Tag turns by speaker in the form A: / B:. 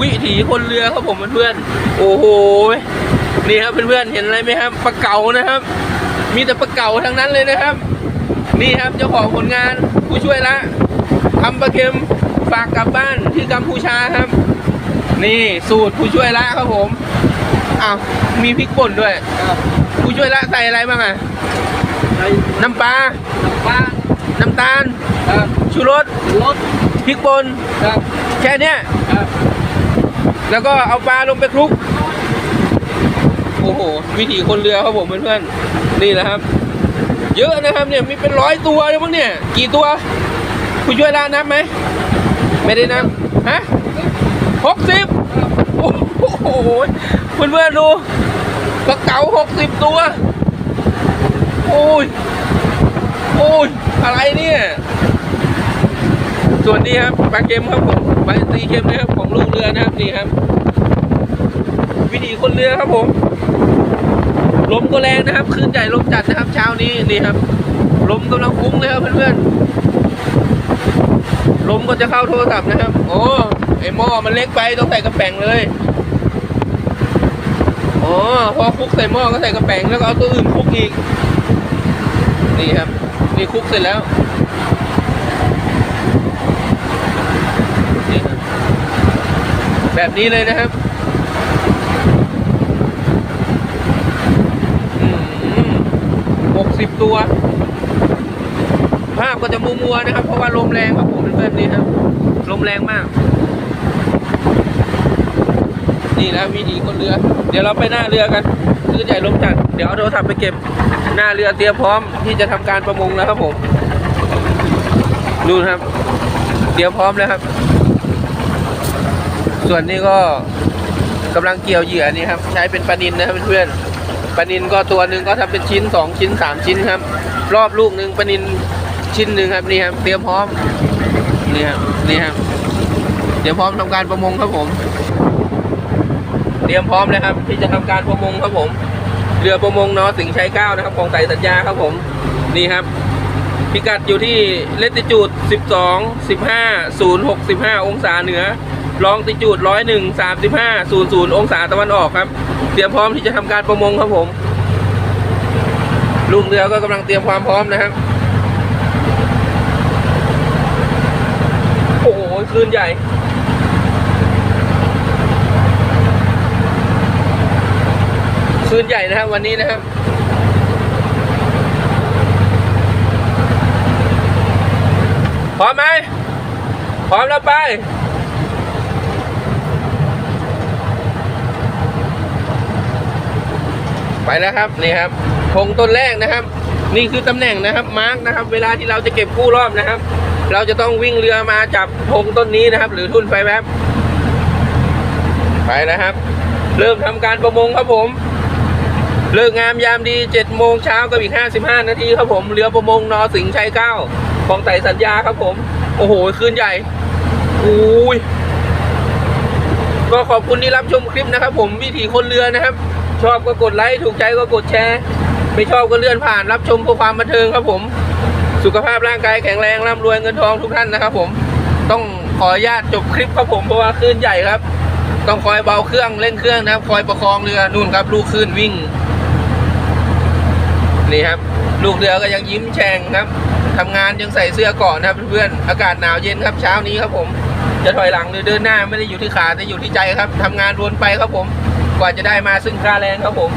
A: วิถีคนเรือครับผมเพื่อนๆโอ้โหนี่ครับเพื่อนๆเห็นอะไรไหมครับปลาเก๋านะครับ มีแต่ปลาเก๋าทั้งนั้นเลยนะครับ นี่ครับเจ้าของผลงานผู้ช่วยละทำปลาเค็มฝากกลับบ้านที่กัมพูชาครับ นี่สูตรผู้ช่วยละครับผมอ้าวมีพริกป่นด้วย
B: ครับ
A: ผู้ช่วยละใส่อะไรบ้างอะ
B: ใส่
A: น้ำปลา
B: น้ำปลา
A: น้ำตาล
B: ครับ
A: ชูรส
B: รส
A: พริกป่น
B: ครับ
A: แค่เนี้ย
B: ครับ
A: แล้วก็เอาปลาลงไปคลุก โอ้โห วิถีคนเรือครับผมเพื่อนๆนี่แหละครับ เยอะนะครับเนี่ยมีเป็นร้อยตัวเลยมั้งเนี่ย กี่ตัว คุณช่วยร้านนับไหม ไม่ได้นับฮะหกสิบโอ้โหเพื่อนๆดูปลาเก๋าหกสิบตัว โอ้ย โอ้ย อะไรเนี่ย ส่วนนี้ครับปลาเค็มครับผมปลาตีเค็มนะครับของลูกเรือนะครับนี่ครับ วิถีคนเรือครับผมลมก็แรงนะครับคลื่นใหญ่ลมจัดนะครับ เช้านี้นี่ครับลมกำลังฟุ้งเลยครับเพื่อนๆลมก็จะเข้าโทรศัพท์นะครับ โอ้ไอหม้อมันเล็กไปต้องใส่กระแป๋งเลยอ๋อพอคลุกใส่หม้อก็ใส่กระแป๋งแล้วก็เอาตัวอื่นคลุกอีกนี่ครับนี่คลุกเสร็จแล้ว นี่ครับ แบบนี้เลยนะครับหกสิบตัว ภาพก็จะมัวๆนะครับ เพราะว่าลมแรงครับผมเพื่อนๆนี่ครับ ลมแรงมาก นี่นะวิธีคนเรือ เดี๋ยวเราไปหน้าเรือกันคลื่นใหญ่ลมจัด เดี๋ยวเอาโทรศัพท์ไปเก็บ หน้าเรือเตรียมพร้อมที่จะทำการประมงแล้วครับผม ดูนะครับ เตรียมพร้อมแล้วครับ ส่วนนี้ก็กำลังเกี่ยวเหยื่อนี่ครับ ใช้เป็นปลานินนะครับเพื่อนๆปลานินก็ตัวหนึ่งก็ทำเป็นชิ้นสองชิ้นสามชิ้นครับ รอบลูกหนึ่งปลานินชิ้นหนึ่งครับนี่ครับเตรียมพร้อมนี่ครับนี่ครับเตรียมพร้อมทำการประมงครับผม เตรียมพร้อมเลยครับ ที่จะทำการประมงครับผม เรือประมงเนอสิงชัยเก้านะครับของไต่สัญญาครับผมนี่ครับพิกัดอยู่ที่เลติจูด 12 15 0 65 องศาเหนือ ลองติจูด101 35 00องศาตะวันออกครับ เตรียมพร้อมที่จะทำการประมงครับผมลูกเรือก็กำลังเตรียมความพร้อมนะครับ โอ้โหคลื่นใหญ่คลื่นใหญ่นะครับวันนี้นะครับพร้อมไหมพร้อมแล้วไป ไปแล้วครับนี่ครับธงต้นแรกนะครับ นี่คือตำแหน่งนะครับมาร์กนะครับ เวลาที่เราจะเก็บกู้รอบนะครับ เราจะต้องวิ่งเรือมาจับธงต้นนี้นะครับ หรือทุ่นไฟแวบไปนะครับ เริ่มทำการประมงครับผม เลิกงามยามดี7โมงเช้ากับอีก 55 นาทีครับผมเรือประมงนอสิงห์ชัยเก้าของไต่สัญญาครับผม โอ้โหคลื่นใหญ่อุ้ยก็ขอบคุณที่รับชมคลิปนะครับผมวิถีคนเรือนะครับ ชอบก็กดไลค์ ถูกใจก็กดแชร์ ไม่ชอบก็เลื่อนผ่านรับชมเพื่อความบันเทิงครับผม สุขภาพร่างกายแข็งแรงร่ำรวยเงินทองทุกท่านนะครับผม ต้องขออนุญาตจบคลิปครับผมเพราะว่าคลื่นใหญ่ครับ ต้องคอยเบาเครื่องเร่งเครื่องนะครับ คอยประคองเรือนู่นครับ ลูกคลื่นวิ่ง นี่ครับ ลูกเรือก็ยังยิ้มแฉ่งครับทำงานยังใส่เสื้อกราะนะครับเพื่อนๆอากาศหนาวเย็นครับเช้านี้ครับผมจะถอยหลังหรือเดินหน้าไม่ได้อยู่ที่ขาแต่อยู่ที่ใจครับทำงานรวนไปครับผม ว่าจะได้มาซึ่งค่าแรงครับผม